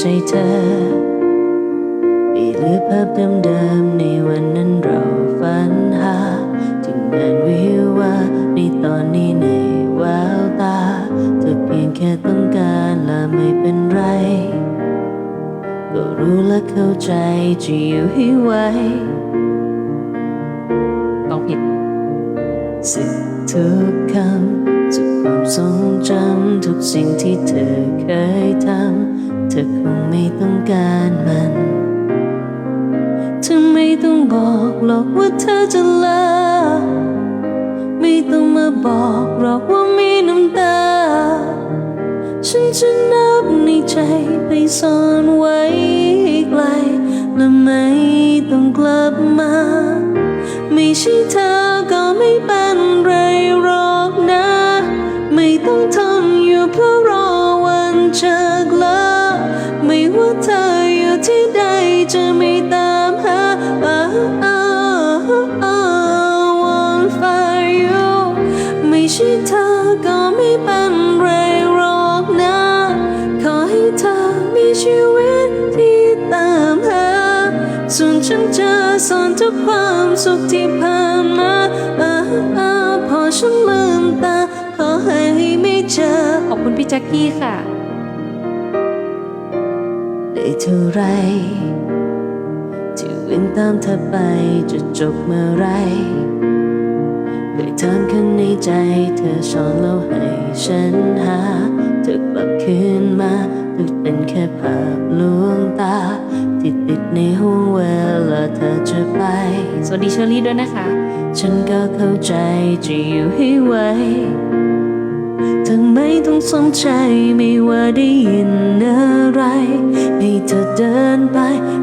ใจเธอไม่เหลือภาพเดิมๆในวันนั้นเราฝันหา ถึงงานวิวาห์ในตอนนี้ในแววตา เธอเพียงแค่ต้องการและไม่เป็นไร ก็รู้และเข้าใจจะอยู่ให้ไหวต้องผิดสิ่งทุกคำ ทุกความทรงจำทุกสิ่งที่เธอเคยทำเธอคงไม่ต้องการมันเธอไม่ต้องบอกหรอกว่าเธอจะลาไม่ต้องมาบอกหรอกว่ามีน้ำตา ฉันจะนับในใจไปซ่อนไว้ไกลและไม่ต้องกลับมา ไม่ใช่เธอ ก็ไม่เป็นไรหรอกนะ ขอให้เธอมีชีวิตที่ตามหาส่วนฉันจะสอนทุกความสุขที่ผ่านมาอ่าอ่าพอฉันลืมตาขอให้ไม่เจอ ขอบคุณพี่แจ็คกี้ค่ะ ได้เท่าไร ที่วิ่งตามเธอไปจะจบเมื่อไหร เคยถามข้างในใจเธอสอนเราให้ฉันหาเธอกลับคืนมาถึงเป็นแค่ภาพลวงตาที่ติดในห้วงเวลาเธอจะไป สวัสดีเชอรี่ด้วยนะคะ ฉันก็เข้าใจจะอยู่ให้ไวเธอไม่ต้องสนใจไม่ว่าได้ยินอะไร ให้เธอเดินไป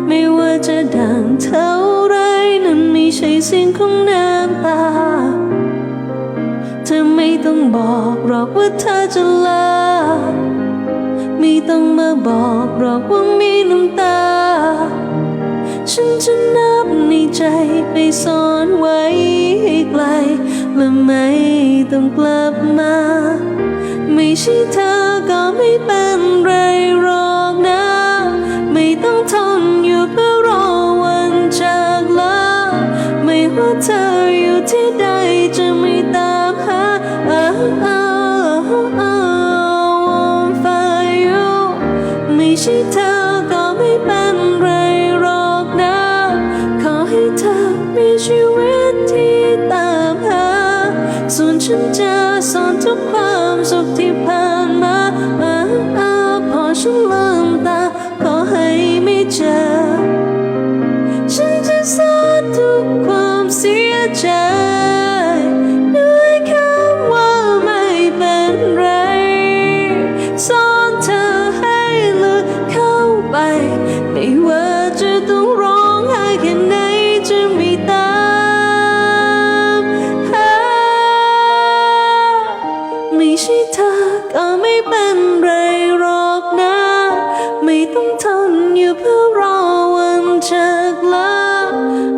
ไม่ว่าจะดังเท่าไร นั้นไม่ใช่เสียงของน้ำตา ต้องบอกหรอกว่าเธอจะลา ไม่ต้องมาบอกหรอกว่ามีน้ำตา ฉันจะนับในใจไปซ่อนไว้ให้ไกล และไม่ต้องกลับมา ไม่ใช่เธอก็ไม่เป็นไร ส่วนฉันจะสอนทุกความสุขที่ผ่า ก็ไม่เป็นไรหรอกนะ ไม่ต้องทนอยู่เพื่อรอวันจากลา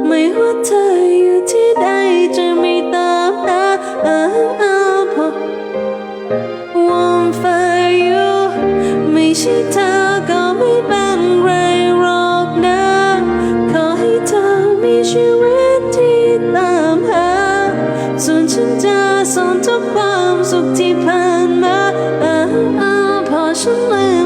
ไม่ว่าเธออยู่ที่ใดจะไม่ตามหาอาอ่าพอ want for you ไม่ใช่เธอก็ไม่เป็นไรหรอกนะ ขอให้เธอมีชีวิตที่ตามหา ส่วนฉันจะสอนทุกความสุขที่ผ่าน emotionally